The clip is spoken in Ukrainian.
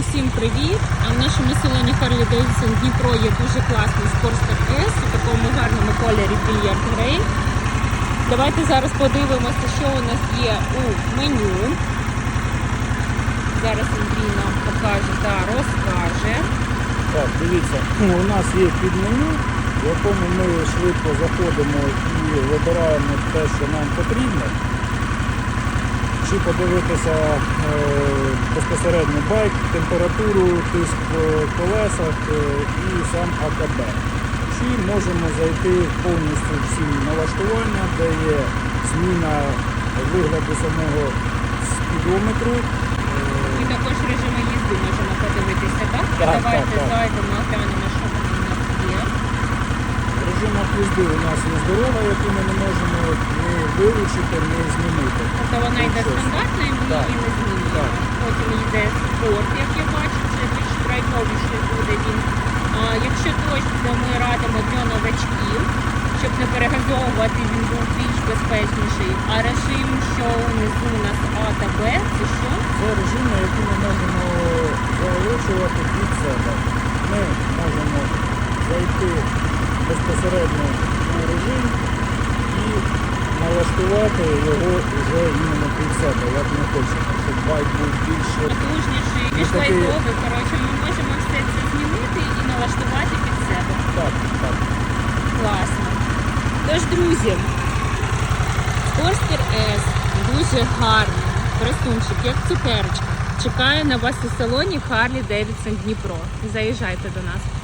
усім привіт! А в нашому салоні Харлі Девідсон Дніпро є дуже класний Sportster S у такому гарному кольорі Billiard Grey. Давайте зараз подивимося, що у нас є у меню. Зараз Андрій нам покаже та розкаже. Так, дивіться, у нас є підменю, в якому ми швидко заходимо і вибираємо те, що нам потрібно. Чи подивитися е, безпосередньо байк, температуру, тиск в колесах е, і сам АКБ. Чи можемо зайти повністю всі налаштування, де є зміна вигляду самого спідометру. І також режими їзди можемо подивитися, так? Так, Давайте так, так. зайдемо, глянемо, що там у нас є. Режим їзди у нас є дорога, яку ми не можемо ні вилучити, ні змінити. Тобто вона йде Щось. стандартно і ми Так. її не змінюємо. Потім йде спорт, як я бачу, це більш драйвовіший буде він. А, якщо дощ, то ми радимо для новачків, щоб не перегазовувати, він був більш безпечніший. А режим, що внизу у нас А та Б, це що? Це режими, які ми можемо залучувати від себе. Ми можемо зайти безпосередньо у режим і налаштувати його вже іменно під себе, як ми хочемо, щоб байк був більше. Потужніший, більш лайтовий. Коротше, ми можемо все це змінити і налаштувати під себе. Так, так. Класно. Тож, друзі, Sportster S дуже гарний. Красунчик, як цукерочка. Чекає на вас у салоні Харлі Девідсон Дніпро. Заїжджайте до нас.